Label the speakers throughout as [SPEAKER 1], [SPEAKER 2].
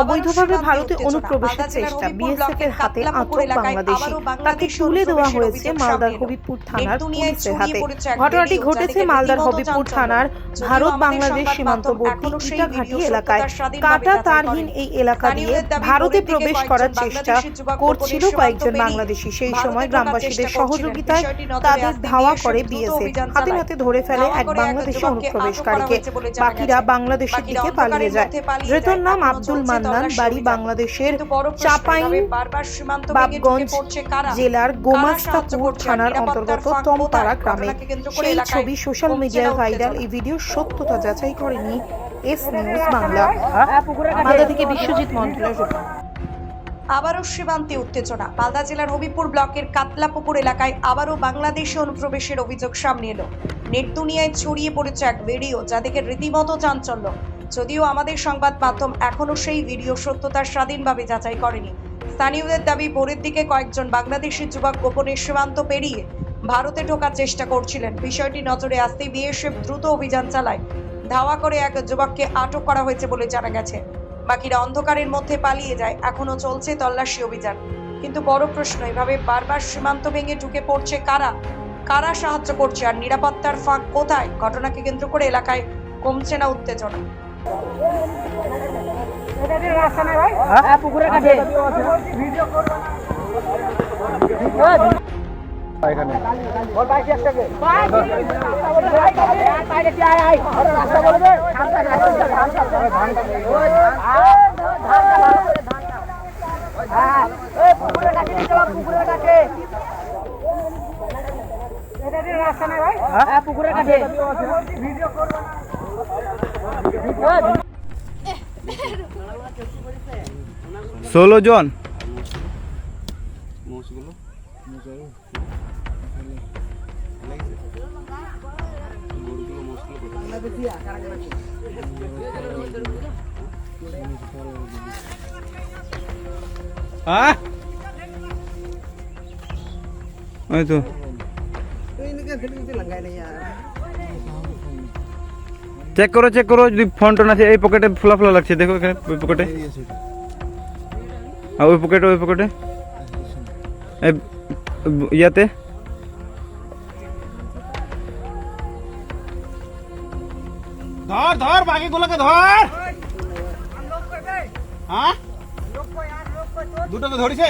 [SPEAKER 1] অবৈধভাবে ভারতে অনুপ্রবেশের চেষ্টা বিএসএফ এর হাতে আটক বাংলাদেশি তাকে তুলে দেওয়া হয়েছে মালদার হবিবপুর থানার পুলিশের হাতে। ঘটনাটি ঘটেছে মালদার হবিবপুর থানার ভারত বাংলাদেশ সীমান্তবর্তী ইটাঘাটি এলাকায় কাটা তারহীন এই এলাকা দিয়ে ভারতে প্রবেশ করার চেষ্টা করছিল কয়েকজন বাংলাদেশি। সেই সময় গ্রামবাসীদের সহযোগিতায় তাদের ধাওয়া করে বিএসএফ। হাতে নাতে ধরে ফেলে এক বাংলাদেশি অনুপ্রবেশকারীকে বাকিরা বাংলাদেশের দিকে পালিয়ে যায় ধৃতর নাম আব্দুল মান্নান বাড়ি বাংলাদেশের চাপাইন বাবগঞ্জ জেলার গোমাস্তাপুর থানার অন্তর্গত তমপাড়া গ্রামে সেই ছবি সোশ্যাল মিডিয়ায় ভাইরাল। এই ভিডিও সত্যতা যাচাই করেনি এস নিউজ বাংলা। মালদা থেকে বিশ্বজিৎ মন্ডলের
[SPEAKER 2] আবারও সীমান্তে উত্তেজনা। মালদা জেলার হবিপুর ব্লকের কাতলাপুকুর এলাকায় আবারও বাংলাদেশে অনুপ্রবেশের অভিযোগ সামনে এলো। নেট দুনিয়ায় ছড়িয়ে পড়েছে এক ভিডিও যা দেখে রীতিমতো চাঞ্চল্য। যদিও আমাদের সংবাদ মাধ্যম এখনও সেই ভিডিও সত্যতার স্বাধীনভাবে যাচাই করেনি। স্থানীয়দের দাবি, ভোরের দিকে কয়েকজন বাংলাদেশি যুবক গোপনে সীমান্ত পেরিয়ে ভারতে ঢোকার চেষ্টা করছিলেন। বিষয়টি নজরে আসতেই বিএসএফ দ্রুত অভিযান চালায়। ধাওয়া করে এক যুবককে আটক করা হয়েছে বলে জানা গেছে। বাকিরা অন্ধকারের মধ্যে পালিয়ে যায়। এখনও চলছে তল্লাশি অভিযান। কিন্তু বড় প্রশ্ন, এভাবে বারবার সীমান্ত ভেঙে ঢুকে পড়ছে কারা? কারা সাহায্য করছে আর নিরাপত্তার ফাঁক কোথায়? ঘটনাকে কেন্দ্র করে এলাকায় কমছে না উত্তেজনা।
[SPEAKER 3] এখানে
[SPEAKER 4] রাস্তা নেই ভাই হ্যাঁ পুকুরে কাটে ভিডিও করব
[SPEAKER 3] ষোলো জন হ্যাঁ ওই তো চেক করো চেক করো যদি ফোন টোন আছে এই পকেটে ফোলা ফোলা লাগছে দেখো এখানে ওই পকেটে আর ওই পকেটে ওই পকেটে ইয়াতে। ধর ধর বাকিগুলোকে ধর। হ্যাঁ? দুটো তো ধরিছে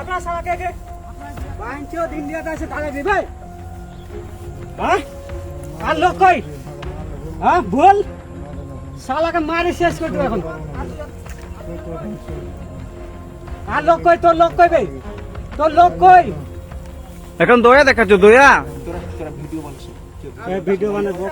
[SPEAKER 4] আপনার সালাকে কে বাইঞ্চো দিন দিয়া আছে ভাই হ্যাঁ? আর লোক কই? হ্যাঁ বল। শালাকে মারি শেষ করে দেবো এখন। আর লোক কই? তোর লোক কই ভাই তোর লোক কই?
[SPEAKER 3] এখন দয়া দেখাচ্ছ দয়া
[SPEAKER 4] ভিডিও বানাবো